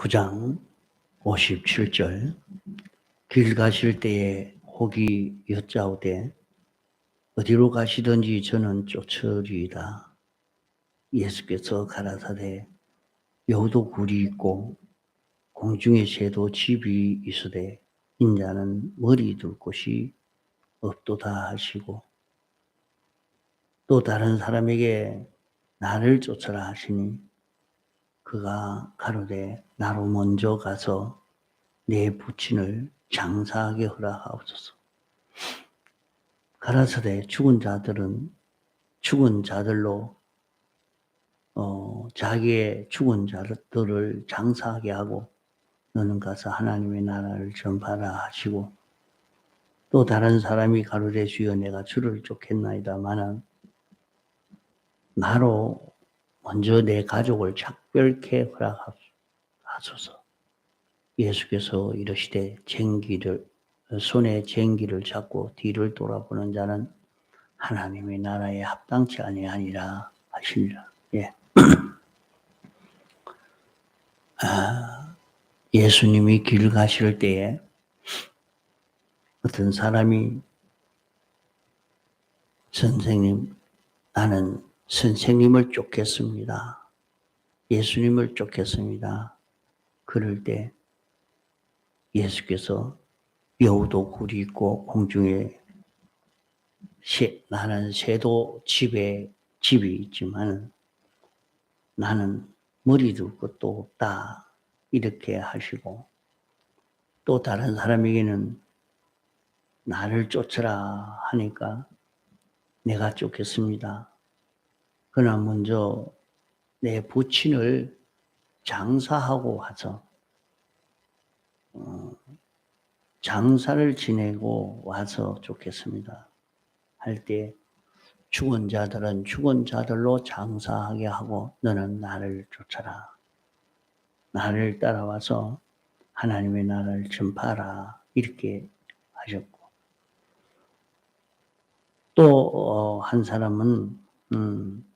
9장 57절 길 가실 때에 혹이 여짜오되 어디로 가시든지 저는 쫓으리이다. 예수께서 가라사대 여우도 굴이 있고 공중의 새도 집이 있으되 인자는 머리 둘 곳이 없도다 하시고 또 다른 사람에게 나를 쫓아라 하시니 그가 가로되 나로 먼저 가서 내 부친을 장사하게 허락하옵소서. 가라사대 죽은 자들은 죽은 자들로 어, 자기의 죽은 자들을 장사하게 하고 너는 가서 하나님의 나라를 전파라 하시고 또 다른 사람이 가로되 주여 내가 주를 쫓겠나이다마는 나로 먼저 내 가족을 작별케 허락하소서. 예수께서 이르시되 쟁기를 손에 쟁기를 잡고 뒤를 돌아보는 자는 하나님의 나라에 합당치 아니하니라 하시니라. 예. 아, 예수님이 길 가실 때에 어떤 사람이 선생님 나는 선생님을 쫓겠습니다. 예수님을 쫓겠습니다. 그럴 때 예수께서 여우도 굴이 있고 공중에 새, 나는 새도 집에 집이 있지만 나는 머리 둘 것도 없다. 이렇게 하시고 또 다른 사람에게는 나를 쫓으라 하니까 내가 쫓겠습니다. 그러나 먼저 내 부친을 장사하고 와서 어, 장사를 지내고 와서 좋겠습니다. 할 때 죽은 자들은 죽은 자들로 장사하게 하고 너는 나를 쫓아라. 나를 따라와서 하나님의 나라를 전파하라. 이렇게 하셨고 또 한 사람은 음,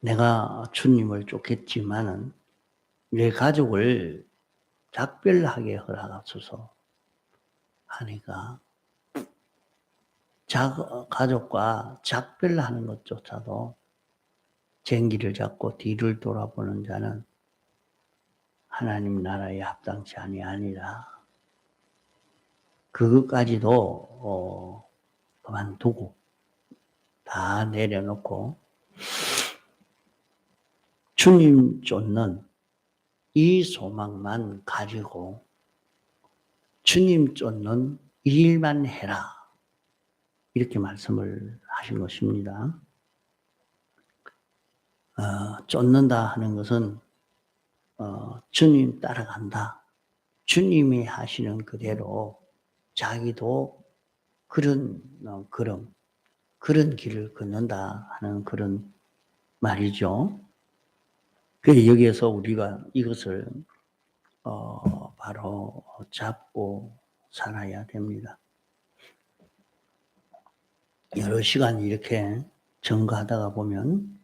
내가 주님을 쫓겠지만은 내 가족을 작별하게 허락하소서 하니까 자, 가족과 작별하는 것조차도 쟁기를 잡고 뒤를 돌아보는 자는 하나님 나라에 합당치 아니하니라. 그것까지도 어, 그만두고 다 내려놓고 주님 쫓는 이 소망만 가지고 주님 쫓는 일만 해라. 이렇게 말씀을 하신 것입니다. 어, 쫓는다 하는 것은 어, 주님 따라간다. 주님이 하시는 그대로 자기도 그런 어, 그런 그런 길을 걷는다 하는 그런 말이죠. 그 여기에서 우리가 이것을 어, 바로 잡고 살아야 됩니다. 여러 시간 이렇게 증거하다가 보면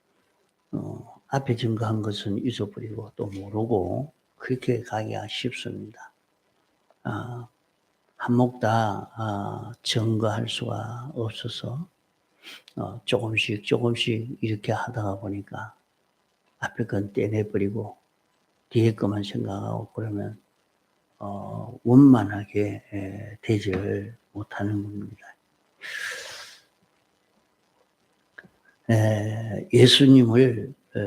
어, 앞에 증거한 것은 잊어버리고 또 모르고 그렇게 가기가 쉽습니다. 아, 한목 다 아, 증거할 수가 없어서 어, 조금씩 조금씩 이렇게 하다가 보니까 앞에 건 떼내버리고 뒤에 것만 생각하고 그러면 어, 원만하게 에, 되지를 못하는 겁니다. 에, 예수님을 에,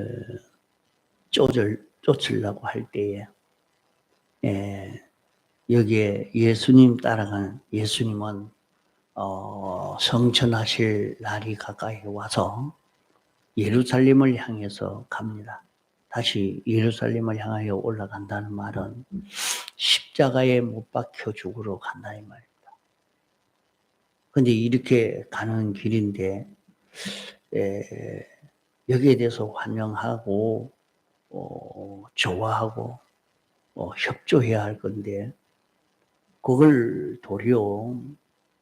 쫓을, 쫓으려고 할 때에 에, 여기에 예수님 따라가는 예수님은 어, 성천하실 날이 가까이 와서 예루살렘을 향해서 갑니다. 다시 예루살렘을 향하여 올라간다는 말은 십자가에 못 박혀 죽으러 간다 이 말입니다. 근데 이렇게 가는 길인데 에, 여기에 대해서 환영하고 어, 좋아하고 어, 협조해야 할 건데 그걸 도리어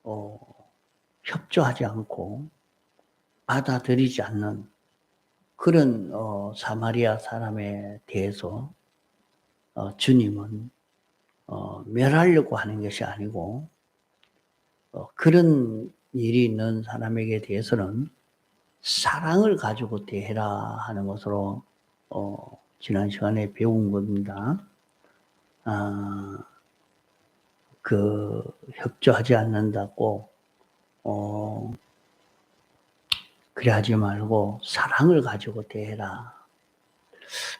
어, 협조하지 않고 받아들이지 않는 그런 어, 사마리아 사람에 대해서 어, 주님은 어, 멸하려고 하는 것이 아니고 어, 그런 일이 있는 사람에게 대해서는 사랑을 가지고 대해라 하는 것으로 어, 지난 시간에 배운 겁니다. 아, 그 협조하지 않는다고 어, 그래 하지 말고 사랑을 가지고 대해라.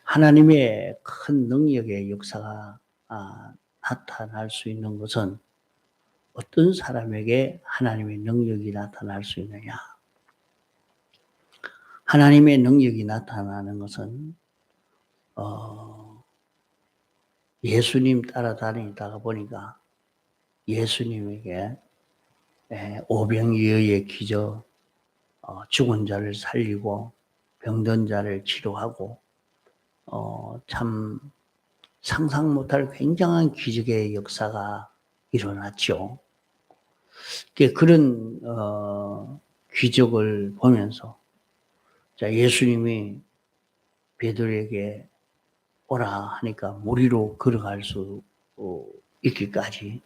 하나님의 큰 능력의 역사가 아, 나타날 수 있는 것은 어떤 사람에게 하나님의 능력이 나타날 수 있느냐? 하나님의 능력이 나타나는 것은 어, 예수님 따라다니다가 보니까 예수님에게 에, 오병이어의 기적, 어, 죽은 자를 살리고 병든 자를 치료하고 어, 참 상상 못할 굉장한 기적의 역사가 일어났죠. 그 그런 어, 기적을 보면서 자 예수님이 베드로에게 오라 하니까 물 위로 걸어갈 수 어, 있기까지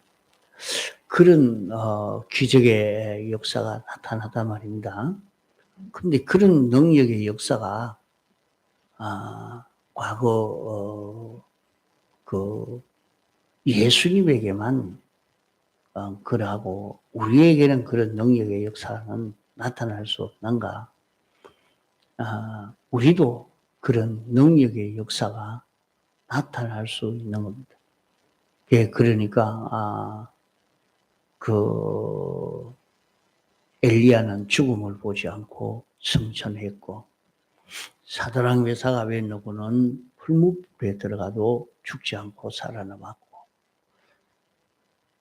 그런 어, 기적의 역사가 나타나단 말입니다. 근데 그런 능력의 역사가 아, 과거 어, 그 예수님에게만 어, 그러하고 우리에게는 그런 능력의 역사는 나타날 수 없는가? 아, 우리도 그런 능력의 역사가 나타날 수 있는 겁니다. 예, 그러니까 아, 그 엘리야는 죽음을 보지 않고 승천했고 사드랑 메사가 벤노고는 풀무불에 들어가도 죽지 않고 살아남았고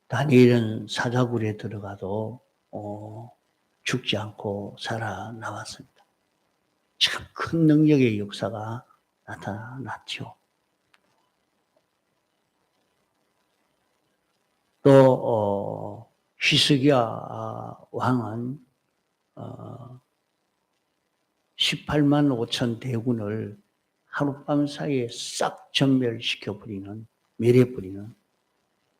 다니엘은 사자굴에 들어가도 어, 죽지 않고 살아남았습니다. 참 큰 능력의 역사가 나타났죠. 또 어, 히스기야 왕은 어, 18만 5천 대군을 하룻밤 사이에 싹 전멸시켜 버리는 멸해 버리는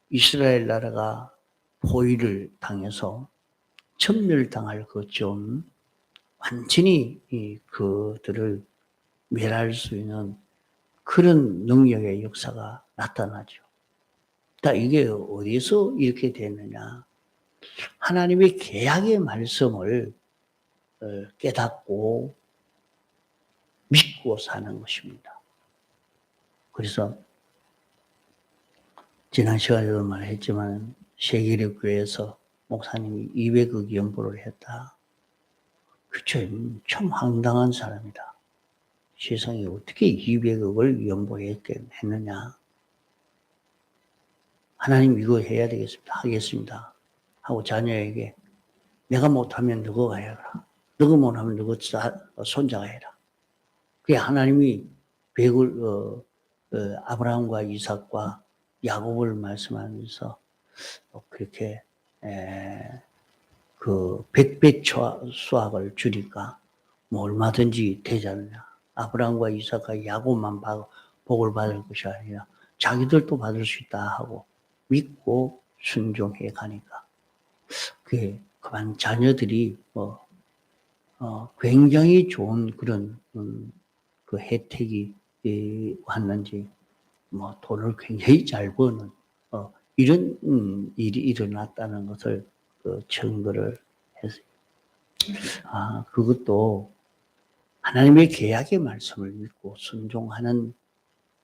이스라엘 나라가 포위를 당해서 전멸당할 그좀 완전히 이 그들을 멸할 수 있는 그런 능력의 역사가 나타나죠. 다 이게 어디서 이렇게 됐느냐? 하나님의 계약의 말씀을 어, 깨닫고 믿고 사는 것입니다. 그래서 지난 시간에도 말했지만 세계력 교회에서 목사님이 200억 연보를 했다. 그쵸. 참 황당한 사람이다. 세상에 어떻게 200억을 연보했느냐. 하나님 이거 해야 되겠습니다. 하겠습니다. 하고 자녀에게 내가 못하면 너가 해라. 너가 못하면 너가 손자가 해라. 그게 하나님이 백을 어, 어, 아브라함과 이삭과 야곱을 말씀하면서 어, 그렇게 에, 그 백배 수학을 줄이까 뭐 얼마든지 되지 않느냐. 아브라함과 이삭과 야곱만 복을 받을 것이 아니라 자기들도 받을 수 있다 하고 믿고 순종해 가니까 그게 그만 자녀들이 뭐 어, 굉장히 좋은 그런 음, 그 혜택이 예, 왔는지 뭐 돈을 굉장히 잘 버는 어, 이런 음, 일이 일어났다는 것을 그 증거를 했어요. 아, 그것도 하나님의 계약의 말씀을 믿고 순종하는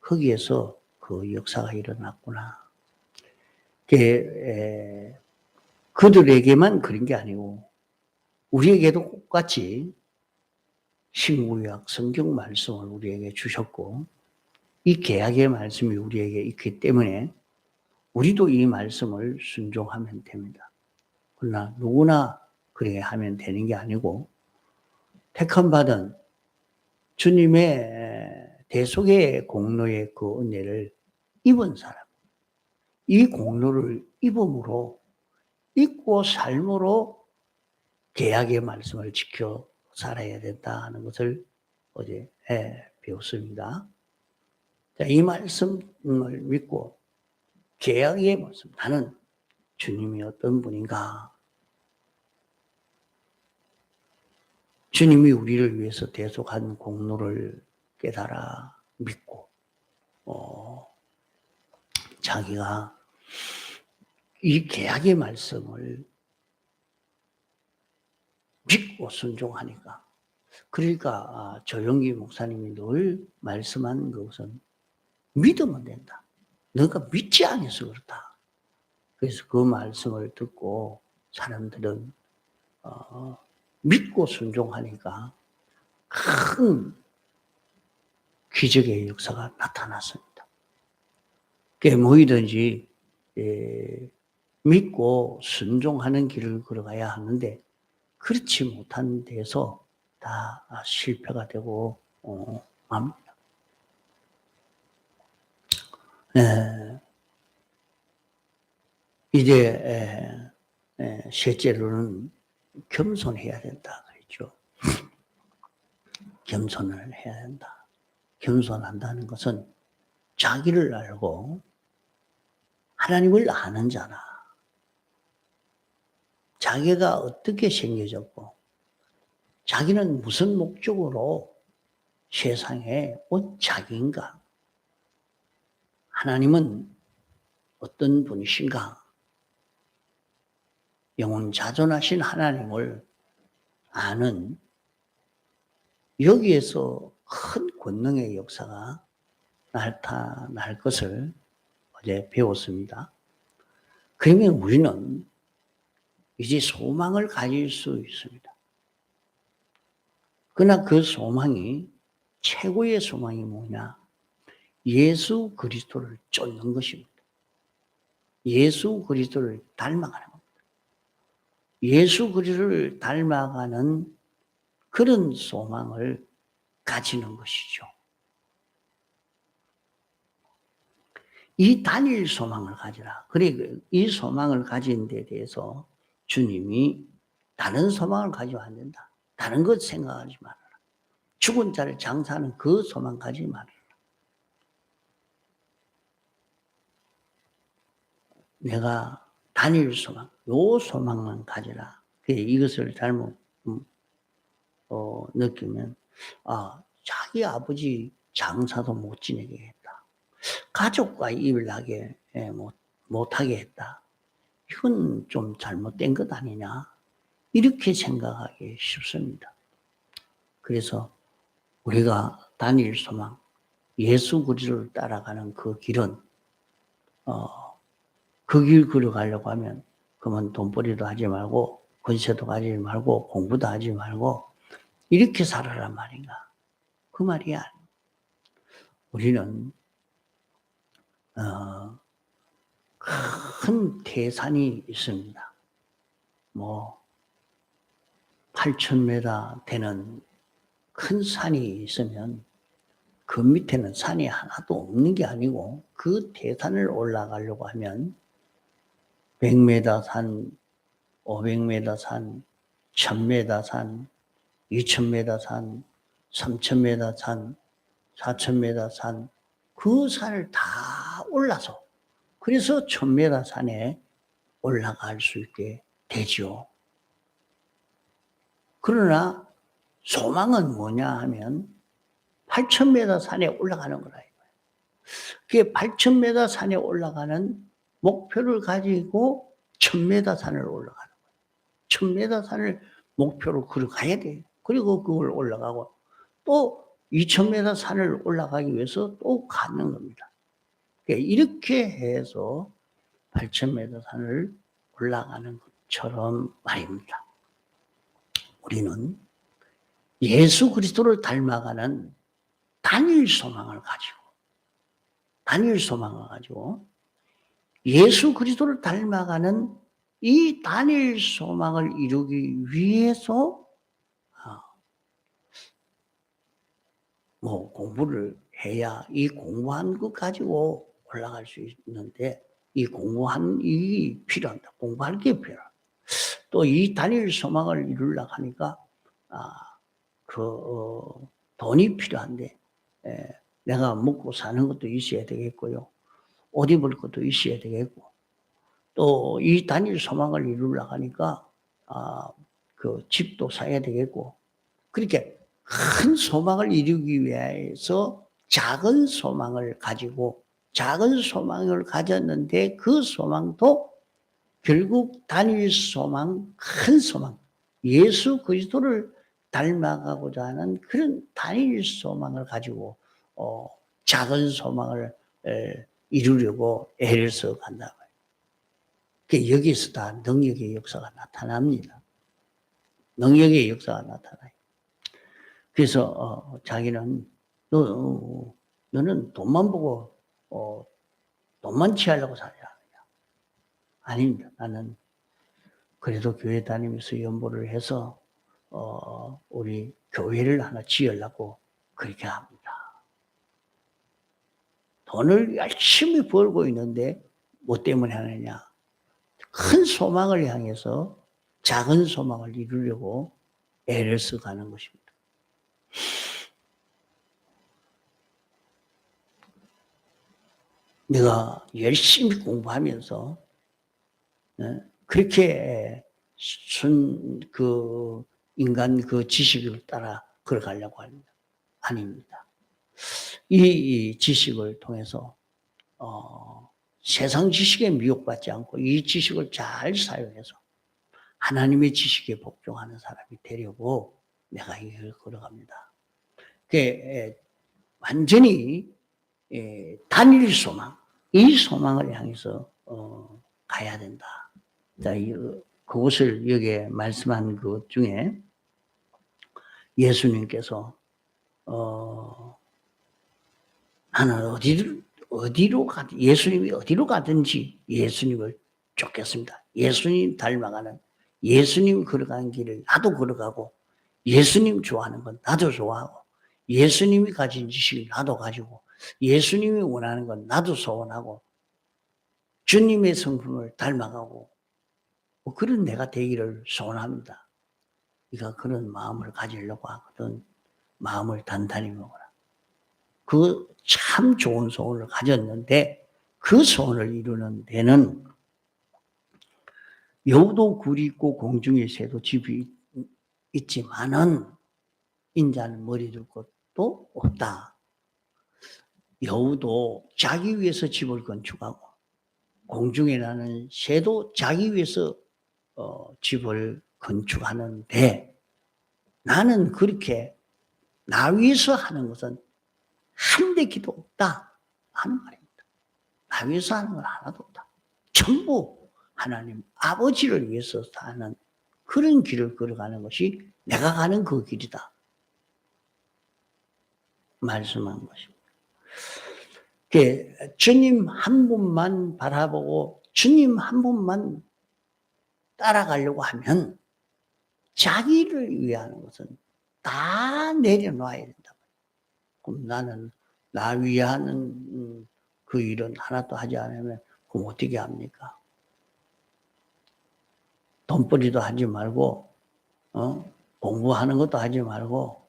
거기에서 그 역사가 일어났구나. 에, 그들에게만 그런 게 아니고 우리에게도 똑같이 신구약 성경 말씀을 우리에게 주셨고 이 계약의 말씀이 우리에게 있기 때문에 우리도 이 말씀을 순종하면 됩니다. 그러나 누구나 그렇게 하면 되는 게 아니고 택함 받은 주님의 대속의 공로의 그 은혜를 입은 사람, 이 공로를 입음으로 입고 삶으로 계약의 말씀을 지켜 살아야 된다 하는 것을 어제 예, 배웠습니다. 자, 이 말씀을 믿고 계약의 말씀, 나는 주님이 어떤 분인가? 주님이 우리를 위해서 대속한 공로를 깨달아 믿고, 어, 자기가 이 계약의 말씀을 믿고 순종하니까. 그러니까 아, 조영기 목사님이 늘 말씀한 것은 믿으면 된다. 너가 믿지 않아서 그렇다. 그래서 그 말씀을 듣고 사람들은 어, 믿고 순종하니까 큰 기적의 역사가 나타났습니다. 그게 뭐이든지 예, 믿고 순종하는 길을 걸어가야 하는데 그렇지 못한 데서 다 실패가 되고 어, 맙니다. 예, 이제 에, 에, 셋째로는 겸손해야 된다 그랬죠. 겸손을 해야 된다. 겸손한다는 것은 자기를 알고 하나님을 아는 자라. 자기가 어떻게 생겨졌고, 자기는 무슨 목적으로 세상에 온 자기인가? 하나님은 어떤 분이신가? 영원 자존하신 하나님을 아는 여기에서 큰 권능의 역사가 나타날 것을 어제 배웠습니다. 그러면 우리는 이제 소망을 가질 수 있습니다. 그러나 그 소망이 최고의 소망이 뭐냐? 예수 그리스도를 쫓는 것입니다. 예수 그리스도를 닮아가는 겁니다. 예수 그리스도를 닮아가는 그런 소망을 가지는 것이죠. 이 단일 소망을 가지라. 그래, 이 소망을 가진 데 대해서 주님이 다른 소망을 가지고 안 된다. 다른 것 생각하지 말아라. 죽은 자를 장사하는 그 소망 가지 말아라. 내가 단일 소망, 요 소망만 가지라. 이것을 잘못 음, 어, 느끼면 아 자기 아버지 장사도 못 지내게 했다. 가족과 일하게 예, 못 못하게 했다. 이건 좀 잘못된 것 아니냐 이렇게 생각하기 쉽습니다. 그래서 우리가 단일 소망, 예수 그리스도를 따라가는 그 길은 어, 그 길 걸어가려고 하면 그러면 돈벌이도 하지 말고 권세도 가지 말고 공부도 하지 말고 이렇게 살아란 말인가? 그 말이 야. 우리는 어, 큰 태산이 있습니다. 뭐 8,000m 되는 큰 산이 있으면 그 밑에는 산이 하나도 없는 게 아니고 그 대산을 올라가려고 하면 100m 산, 500m 산, 1000m 산, 2000m 산, 3000m 산, 4000m 산, 그 산을 다 올라서 그래서 1000m 산에 올라갈 수 있게 되죠. 그러나 소망은 뭐냐 하면 8000m 산에 올라가는 거라 이거예요. 그게 8000m 산에 올라가는 목표를 가지고 천메다 산을 올라가는 거예요. 천메다 산을 목표로 걸어가야 돼요. 그리고 그걸 올라가고 또 2천메다 산을 올라가기 위해서 또 가는 겁니다. 그러니까 이렇게 해서 8천메다 산을 올라가는 것처럼 말입니다. 우리는 예수 그리스도를 닮아가는 단일 소망을 가지고 단일 소망을 가지고 예수 그리스도를 닮아가는 이 단일 소망을 이루기 위해서 아, 뭐 공부를 해야 이 공부한 것 가지고 올라갈 수 있는데 이 공부한 이 필요한다. 공부할 게 필요하다. 또 이 단일 소망을 이루려고 하니까 아, 그 어, 돈이 필요한데 에, 내가 먹고 사는 것도 있어야 되겠고요. 옷 입을 것도 있어야 되겠고 또 이 단일 소망을 이루려고 하니까 아, 그 집도 사야 되겠고 그렇게 큰 소망을 이루기 위해서 작은 소망을 가지고 작은 소망을 가졌는데 그 소망도 결국 단일 소망, 큰 소망, 예수 그리스도를 닮아가고자 하는 그런 단일 소망을 가지고 어, 작은 소망을 에, 이루려고 애를 써 간다. 그 여기서 다 능력의 역사가 나타납니다. 능력의 역사가 나타나요. 그래서 어, 자기는 너, 어, 너는 돈만 보고 어, 돈만 취하려고 살냐? 아닙니다. 나는 그래도 교회 다니면서 연보를 해서 어, 우리 교회를 하나 지으려고 그렇게 합니다. 돈을 열심히 벌고 있는데 뭐 때문에 하느냐? 큰 소망을 향해서 작은 소망을 이루려고 애를 써가는 것입니다. 내가 열심히 공부하면서 예, 그렇게 순 그 인간 그 지식을 따라 걸어가려고 합니다. 아닙니다. 이 지식을 통해서 어, 세상 지식에 미혹받지 않고 이 지식을 잘 사용해서 하나님의 지식에 복종하는 사람이 되려고 내가 이걸 걸어갑니다. 그 완전히 단일 소망, 이 소망을 향해서 어, 가야 된다. 자, 그것을 여기에 말씀한 것 중에 예수님께서 어, 나는 어디로 어디로 가 예수님이 어디로 가든지 예수님을 쫓겠습니다. 예수님 닮아가는 예수님 걸어가는 길을 나도 걸어가고 예수님 좋아하는 건 나도 좋아하고 예수님이 가진 지식을 나도 가지고 예수님이 원하는 건 나도 소원하고 주님의 성품을 닮아가고 뭐 그런 내가 되기를 소원합니다. 네가 그런 마음을 가지려고 하거든 마음을 단단히 먹어라. 그 참 좋은 소원을 가졌는데 그 소원을 이루는 데는 여우도 굴이 있고 공중의 새도 집이 있지만은 인자는 머리 둘 곳도 없다. 여우도 자기 위해서 집을 건축하고 공중에 나는 새도 자기 위해서 어, 집을 건축하는데 나는 그렇게 나 위해서 하는 것은 한 대 기도 없다 하는 말입니다. 나 위해서 하는 건 하나도 없다. 전부 하나님 아버지를 위해서 사는 그런 길을 걸어가는 것이 내가 가는 그 길이다. 말씀한 것입니다. 주님 한 분만 바라보고 주님 한 분만 따라가려고 하면 자기를 위하는 것은 다 내려놔야 된다. 그럼 나는 나 위하는 음, 그 일은 하나도 하지 않으면 그럼 어떻게 합니까? 돈벌이도 하지 말고 어? 공부하는 것도 하지 말고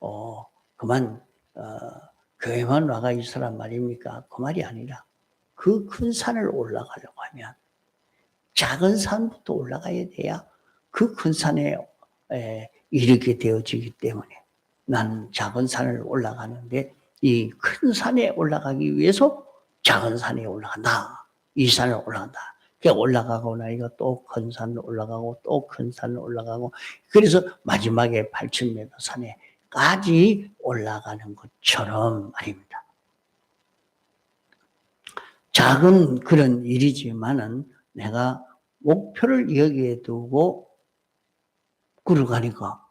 어, 그만 어, 교회만 와가 있으란 말입니까? 그 말이 아니라 그 큰 산을 올라가려고 하면 작은 산부터 올라가야 돼야 그 큰 산에 에, 이르게 되어지기 때문에 나는 작은 산을 올라가는데 이 큰 산에 올라가기 위해서 작은 산에 올라간다. 이 산을 올라간다. 올라가고 나니까 또 큰 산을 올라가고 또 큰 산을 올라가고 그래서 마지막에 8,000m 산에 까지 올라가는 것처럼 말입니다. 작은 그런 일이지만은 내가 목표를 여기에 두고 걸어가니까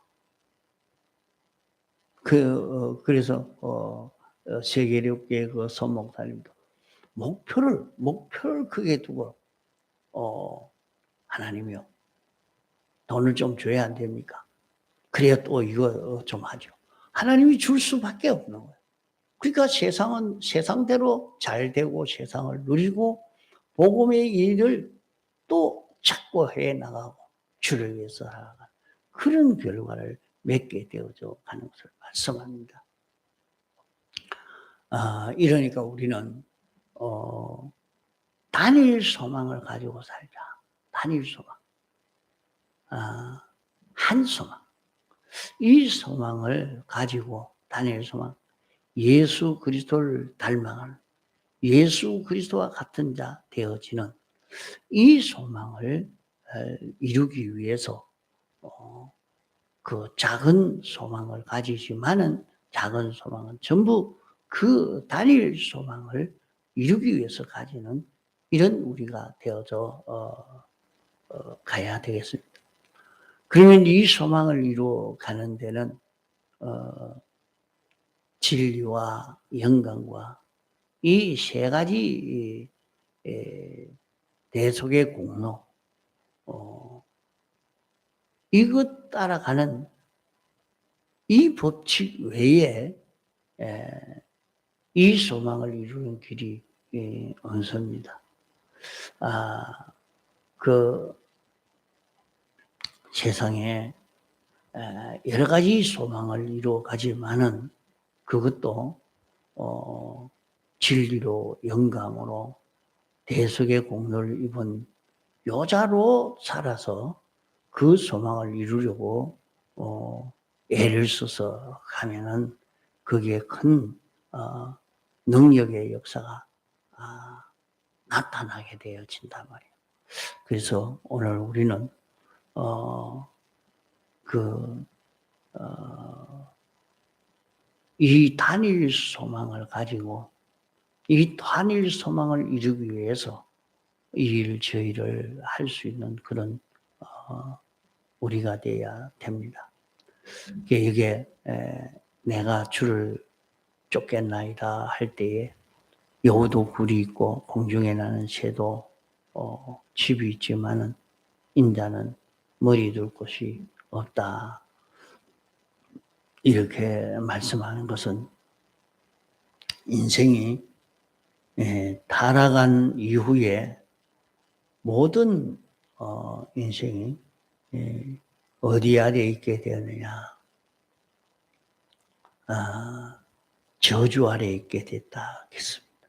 그 어, 그래서 어, 어 세계력계 그 선목사님도 목표를 목표를 크게 두고 어 하나님이요 돈을 좀 줘야 안 됩니까? 그래야 또 이거 어, 좀 하죠. 하나님이 줄 수밖에 없는 거예요. 그러니까 세상은 세상대로 잘 되고 세상을 누리고 복음의 일을 또 찾고 해 나가고 주를 위해서 살아가는 그런 결과를 맺게 되어져 가는 것을 말씀합니다. 아, 이러니까 우리는 어, 단일 소망을 가지고 살자. 단일 소망. 아, 한 소망. 이 소망을 가지고 단일 소망. 예수 그리스도를 닮아가는 예수 그리스도와 같은 자 되어지는 이 소망을 어, 이루기 위해서 어, 그 작은 소망을 가지지만은 작은 소망은 전부 그 단일 소망을 이루기 위해서 가지는 이런 우리가 되어져 어, 어, 가야 되겠습니다. 그러면 이 소망을 이루어 가는 데는 어, 진리와 영광과 이 세 가지 에, 대속의 공로 어, 이것 따라가는 이 법칙 외에 에, 이 소망을 이루는 길이 예, 없습니다. 아, 그 세상에 에, 여러 가지 소망을 이루어 가지만은 그것도 어, 진리로 영감으로 대속의 공로를 입은 여자로 살아서 그 소망을 이루려고 어, 애를 써서 가면은 거기에 큰 어, 능력의 역사가 아, 나타나게 되어진단 말이에요. 그래서 오늘 우리는 어, 그 어, 이 단일 소망을 가지고 이 단일 소망을 이루기 위해서 이 일 저희를 할수 있는 그런 어, 우리가 돼야 됩니다. 이게 에, 내가 주를 쫓겠나이다 할 때에 여우도 굴이 있고 공중에 나는 새도 어, 집이 있지만은 인자는 머리 둘 곳이 없다. 이렇게 말씀하는 것은 인생이 예, 타락한 이후에 모든 어, 인생이 예, 어디 아래 있게 되었느냐? 아, 저주 아래 있게 됐다 했습니다.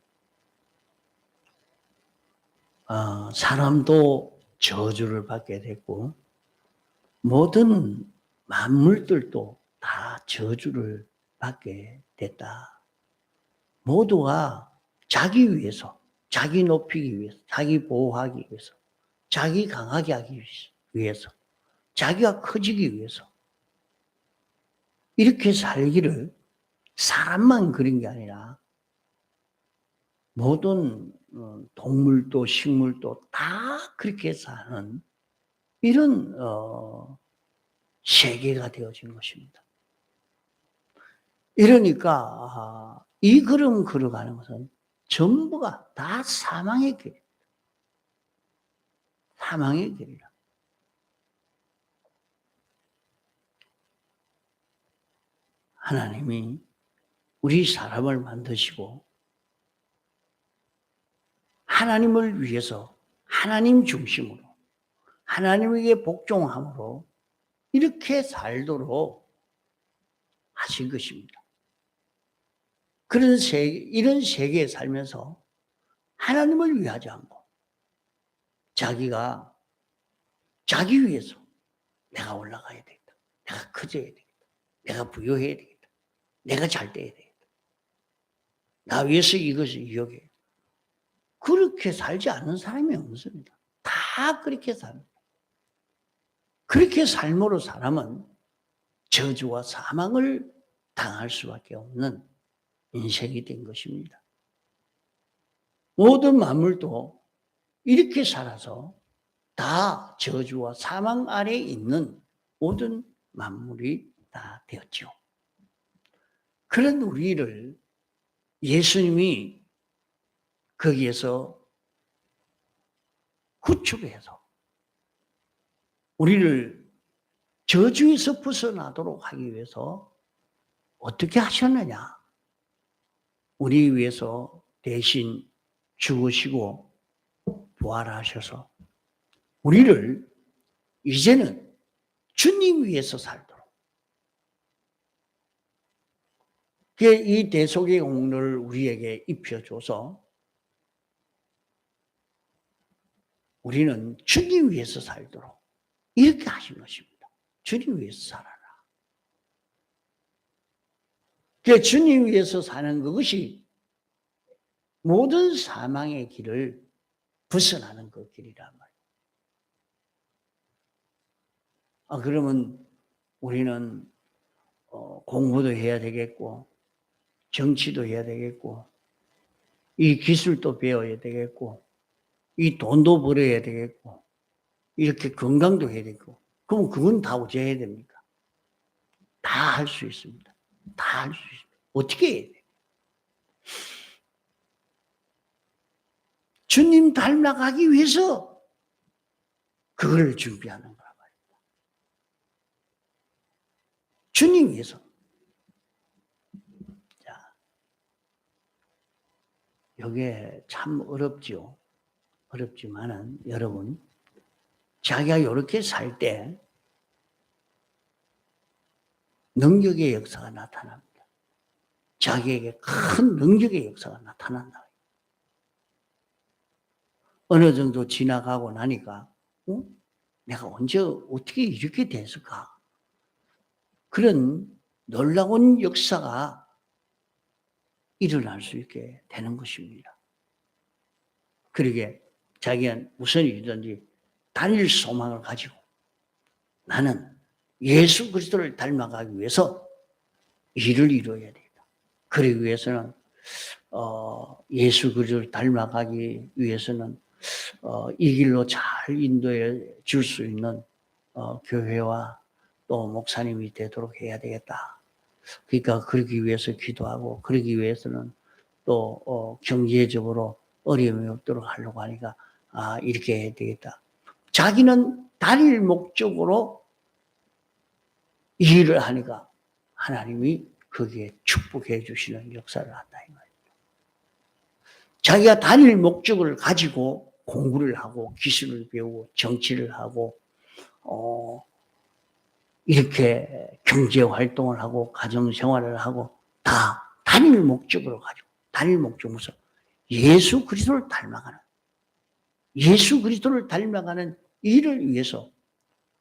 아, 사람도 저주를 받게 됐고 모든 만물들도 다 저주를 받게 됐다. 모두가 자기 위해서, 자기 높이기 위해서, 자기 보호하기 위해서, 자기 강하게 하기 위해서, 자기가 커지기 위해서 이렇게 살기를 사람만 그린 게 아니라 모든 어, 동물도 식물도 다 그렇게 사는 이런 어, 세계가 되어진 것입니다. 이러니까 아, 이 걸음 걸어가는 것은 전부가 다 사망의 길. 사망의 길이라. 하나님이 우리 사람을 만드시고 하나님을 위해서 하나님 중심으로 하나님에게 복종함으로 이렇게 살도록 하신 것입니다. 그런 세계, 이런 세계에 살면서 하나님을 위하지 않고 자기가 자기 위해서 내가 올라가야 되겠다. 내가 커져야 되겠다. 내가 부여해야 되겠다. 내가 잘 돼야 되겠다. 나 위해서 이것을 이용해. 그렇게 살지 않는 사람이 없습니다. 다 그렇게 삽니다. 그렇게 삶으로 사람은 저주와 사망을 당할 수밖에 없는 인생이 된 것입니다. 모든 만물도 이렇게 살아서 다 저주와 사망 아래 있는 모든 만물이 다 되었죠. 그런 우리를 예수님이 거기에서 구축해서 우리를 저주에서 벗어나도록 하기 위해서 어떻게 하셨느냐? 우리 위해서 대신 죽으시고 부활하셔서 우리를 이제는 주님 위해서 살도록 그이 대속의 공로를 우리에게 입혀줘서 우리는 주님 위해서 살도록 이렇게 하신 것입니다. 주님 위해서 살아라. 그 주님 위해서 사는 그것이 모든 사망의 길을 벗어나는 그 길이란 말이에요. 아, 그러면 우리는 어, 공부도 해야 되겠고, 정치도 해야 되겠고, 이 기술도 배워야 되겠고, 이 돈도 벌어야 되겠고, 이렇게 건강도 해야 되고, 그럼 그건 다 어째 해야 됩니까? 다 할 수 있습니다. 다 할 수 있습니다. 어떻게 해야 돼? 주님 닮아가기 위해서 그걸 준비하는 거란 말입니다. 주님 위해서. 자, 이게 참 어렵죠. 어렵지만은 여러분 자기가 이렇게 살 때 능력의 역사가 나타납니다. 자기에게 큰 능력의 역사가 나타난다. 어느 정도 지나가고 나니까 어? 내가 언제 어떻게 이렇게 됐을까? 그런 놀라운 역사가 일어날 수 있게 되는 것입니다. 그러게 자기가 무슨 일이든지 단일 소망을 가지고 나는 예수 그리스도를 닮아가기 위해서 일을 이루어야 되겠다. 그러기 위해서는 어, 예수 그리스도를 닮아가기 위해서는 어, 이 길로 잘 인도해 줄 수 있는 어, 교회와 또 목사님이 되도록 해야 되겠다. 그러니까 그러기 위해서 기도하고 그러기 위해서는 또 어, 경제적으로 어려움이 없도록 하려고 하니까 아 이렇게 해야 되겠다. 자기는 단일 목적으로 일을 하니까 하나님이 거기에 축복해 주시는 역사를 한다. 자기가 단일 목적을 가지고 공부를 하고 기술을 배우고 정치를 하고 어 이렇게 경제 활동을 하고 가정 생활을 하고 다 단일 목적으로 가지고 단일 목적 무슨 예수 그리스도를 닮아가는 예수 그리스도를 닮아가는 일을 위해서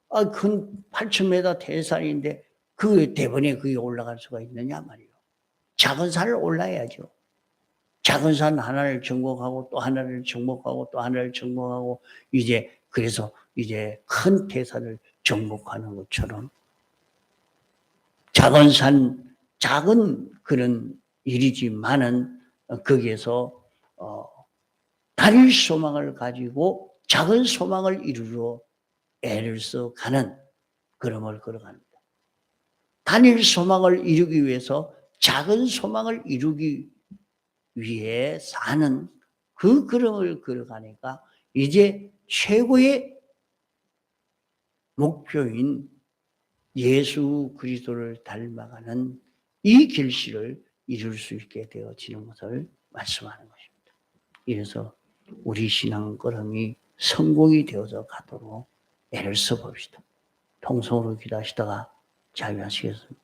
아, 큰 8,000m 대산인데 그 대번에 그게 올라갈 수가 있느냐 말이요. 작은 산을 올라야죠. 작은 산 하나를 정복하고 또 하나를 정복하고 또 하나를 정복하고 이제 그래서 이제 큰 태산을 정복하는 것처럼 작은 산 작은 그런 일이지만은 거기에서 어, 단일 소망을 가지고 작은 소망을 이루러 애를 써 가는 걸음을 걸어갑니다. 단일 소망을 이루기 위해서 작은 소망을 이루기 위해 사는 그 걸음을 걸어가니까 이제 최고의 목표인 예수 그리스도를 닮아가는 이 결실을 이룰 수 있게 되어지는 것을 말씀하는 것입니다. 이래서 우리 신앙 걸음이 성공이 되어서 가도록 애를 써봅시다. 통성으로 기도하시다가 자유하시겠습니다.